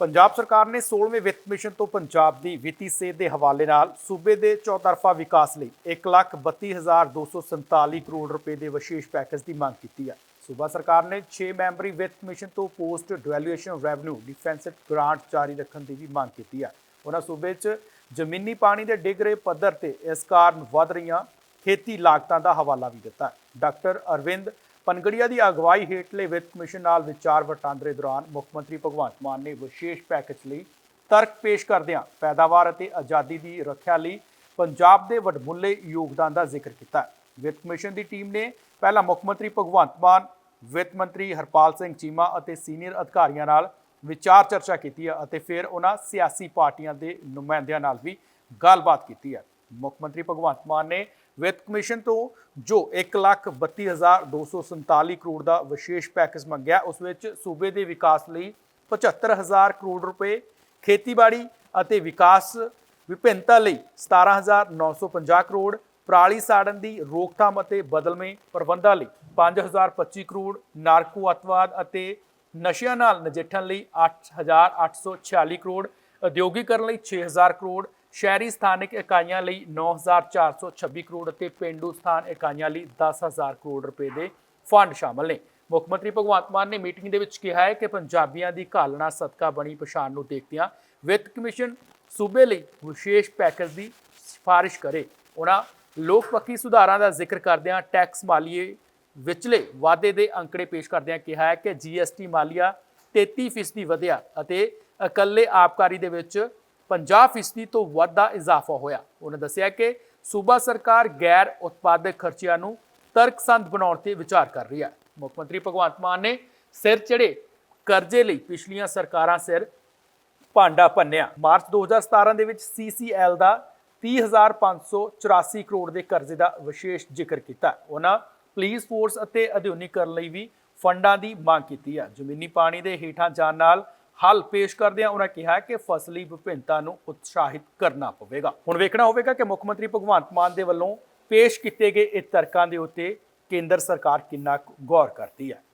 ਪੰਜਾਬ ਸਰਕਾਰ ਨੇ 16ਵੇਂ ਵਿੱਤ ਮਿਸ਼ਨ ਤੋਂ ਪੰਜਾਬ ਦੀ ਵਿੱਤੀ ਸਿਹਤ ਦੇ ਹਵਾਲੇ ਨਾਲ ਸੂਬੇ ਦੇ ਚੌਤਰਫਾ ਵਿਕਾਸ ਲਈ 132247 ਕਰੋੜ ਰੁਪਏ ਦੇ ਵਿਸ਼ੇਸ਼ ਪੈਕੇਜ ਦੀ ਮੰਗ ਕੀਤੀ ਹੈ। ਸੂਬਾ ਸਰਕਾਰ ਨੇ 6 ਮੈਂਬਰੀ ਵਿੱਤ ਮਿਸ਼ਨ ਤੋਂ post devaluation revenue deficit grant ਜਾਰੀ ਰੱਖਣ ਦੀ ਵੀ ਮੰਗ ਕੀਤੀ ਹੈ। ਉਹਨਾਂ ਸੂਬੇ 'ਚ ਜ਼ਮੀਨੀ ਪਾਣੀ ਦੇ ਡਿੱਗ ਰਹੇ ਪੱਧਰ ਤੇ ਇਸ ਕਾਰਨ ਵੱਧ ਰਹੀਆਂ ਖੇਤੀ ਲਾਗਤਾਂ ਦਾ ਹਵਾਲਾ ਵੀ ਦਿੱਤਾ ਡਾਕਟਰ ਅਰਵਿੰਦ ਪਨਗੜੀਆ ਦੀ ਅਗਵਾਈ ਹੇਠਲੇ ਵਿੱਤ ਕਮਿਸ਼ਨ ਨਾਲ ਵਿਚਾਰ ਵਟਾਂਦਰੇ ਦੌਰਾਨ ਮੁੱਖ ਮੰਤਰੀ ਭਗਵੰਤ ਮਾਨ ਨੇ ਵਿਸ਼ੇਸ਼ ਪੈਕੇਜ ਲਈ ਤਰਕ ਪੇਸ਼ ਕਰਦਿਆਂ ਪੈਦਾਵਾਰ ਅਤੇ ਆਜ਼ਾਦੀ ਦੀ ਰੱਖਿਆ ਲਈ ਪੰਜਾਬ ਦੇ ਵੱਡਮੁੱਲੇ ਯੋਗਦਾਨ ਦਾ ਜ਼ਿਕਰ ਕੀਤਾ। ਵਿੱਤ ਕਮਿਸ਼ਨ ਦੀ ਟੀਮ ਨੇ ਪਹਿਲਾਂ ਮੁੱਖ ਮੰਤਰੀ ਭਗਵੰਤ ਮਾਨ, ਵਿੱਤ ਮੰਤਰੀ ਹਰਪਾਲ ਸਿੰਘ ਚੀਮਾ ਅਤੇ ਸੀਨੀਅਰ ਅਧਿਕਾਰੀਆਂ ਨਾਲ ਵਿਚਾਰ ਚਰਚਾ ਕੀਤੀ ਹੈ ਅਤੇ ਫਿਰ ਉਹਨਾਂ ਸਿਆਸੀ ਪਾਰਟੀਆਂ ਦੇ ਨੁਮਾਇੰਦਿਆਂ ਨਾਲ ਵੀ ਗੱਲਬਾਤ ਕੀਤੀ ਹੈ। ਮੁੱਖ ਮੰਤਰੀ ਭਗਵੰਤ ਮਾਨ ਨੇ ਵਿੱਤ ਕਮਿਸ਼ਨ ਤੋਂ ਜੋ 132247 ਕਰੋੜ ਦਾ ਵਿਸ਼ੇਸ਼ ਪੈਕੇਜ ਮੰਗਿਆ, ਉਸ ਵਿੱਚ ਸੂਬੇ ਦੇ ਵਿਕਾਸ ਲਈ 75000 ਕਰੋੜ ਰੁਪਏ ਖੇਤੀਬਾੜੀ ਅਤੇ ਵਿਕਾਸ ਵਿਭਿੰਨਤਾ ਲਈ 17950 ਕਰੋੜ, ਪਰਾਲੀ ਸਾੜਨ ਦੀ ਰੋਕਥਾਮ ਅਤੇ ਬਦਲਵੇਂ ਪ੍ਰਬੰਧਾਂ ਲਈ 5025 ਕਰੋੜ, ਨਾਰਕੋ ਅਤਵਾਦ ਅਤੇ ਨਸ਼ਿਆਂ ਨਾਲ ਨਜਿੱਠਣ ਲਈ 8846 ਕਰੋੜ, ਉਦਯੋਗੀਕਰਨ ਲਈ 6000 ਕਰੋੜ ਸ਼ਹਿਰੀ ਸਥਾਨਕ ਇਕਾਈਆਂ ਲਈ 9426 ਕਰੋੜ ਅਤੇ ਪਿੰਡੂ ਸਥਾਨ ਇਕਾਈਆਂ ਲਈ 10000 ਕਰੋੜ ਰੁਪਏ ਦੇ ਫੰਡ ਸ਼ਾਮਲ ਨੇ। ਮੁੱਖ ਮੰਤਰੀ ਭਗਵੰਤ ਮਾਨ ਨੇ ਮੀਟਿੰਗ ਦੇ ਵਿੱਚ ਕਿਹਾ ਹੈ ਕਿ ਪੰਜਾਬੀਆਂ ਦੀ ਘਾਲਣਾ ਸਦਕਾ ਬਣੀ ਪਛਾਣ ਨੂੰ ਦੇਖਦਿਆਂ ਵਿੱਤ ਕਮਿਸ਼ਨ ਸੂਬੇ ਲਈ ਵਿਸ਼ੇਸ਼ ਪੈਕੇਜ ਦੀ ਸਿਫਾਰਿਸ਼ ਕਰੇ। ਉਹਨਾਂ ਲੋਕ ਪੱਖੀ ਸੁਧਾਰਾਂ ਦਾ ਜ਼ਿਕਰ ਕਰਦਿਆਂ ਟੈਕਸ ਮਾਲੀਏ ਵਿਚਲੇ ਵਾਅਦੇ ਦੇ ਅੰਕੜੇ ਪੇਸ਼ ਕਰਦਿਆਂ ਕਿਹਾ ਹੈ ਕਿ ਜੀਐਸਟੀ ਮਾਲੀਆ 33% ਵਧਿਆ ਅਤੇ ਇਕੱਲੇ ਆਬਕਾਰੀ ਦੇ ਵਿੱਚ 50% ਤੋਂ ਵੱਧ ਦਾ ਇਜ਼ਾਫਾ ਹੋਇਆ। ਉਹਨਾਂ ਦੱਸਿਆ ਕਿ ਸੂਬਾ ਸਰਕਾਰ ਗੈਰ ਉਤਪਾਦਕ ਖਰਚਿਆਂ ਨੂੰ ਤਰਕਸੰਦ ਬਣਾਉਣ ਤੇ ਵਿਚਾਰ ਕਰ ਰਹੀ ਹੈ। ਮੁੱਖ ਮੰਤਰੀ ਭਗਵੰਤ ਮਾਨ ਨੇ ਸਿਰ ਚੜੇ ਕਰਜ਼ੇ ਲਈ ਪਿਛਲੀਆਂ ਸਰਕਾਰਾਂ ਸਿਰ ਭਾਂਡਾ ਭੰਨਿਆ। ਮਾਰਚ 2017 ਦੇ ਵਿੱਚ CCL ਦਾ 30584 ਕਰੋੜ ਦੇ ਕਰਜ਼ੇ ਦਾ ਵਿਸ਼ੇਸ਼ ਜ਼ਿਕਰ ਕੀਤਾ। ਉਹਨਾਂ ਪੁਲਿਸ ਫੋਰਸ ਅਤੇ ਆਧੁਨਿਕੀਕਰਨ ਲਈ ਵੀ ਫੰਡਾਂ ਦੀ ਮੰਗ ਕੀਤੀ ਹੈ। ਜ਼ਮੀਨੀ ਪਾਣੀ ਦੇ ਹੇਠਾਂ ਜਾਣ ਨਾਲ ਹੱਲ ਪੇਸ਼ ਕਰਦਿਆਂ ਉਹਨਾਂ ਕਿਹਾ ਕਿ ਫਸਲੀ ਵਿਭਿੰਨਤਾ ਨੂੰ ਉਤਸ਼ਾਹਿਤ ਕਰਨਾ ਪਵੇਗਾ। ਹੁਣ ਵੇਖਣਾ ਹੋਵੇਗਾ ਕਿ ਮੁੱਖ ਮੰਤਰੀ ਭਗਵੰਤ ਮਾਨ ਦੇ ਵੱਲੋਂ ਪੇਸ਼ ਕੀਤੇ ਗਏ ਇਹ ਤਰਕਾਂ ਦੇ ਉੱਤੇ ਕੇਂਦਰ ਸਰਕਾਰ ਕਿੰਨਾ ਕੁ ਗੌਰ ਕਰਦੀ ਹੈ।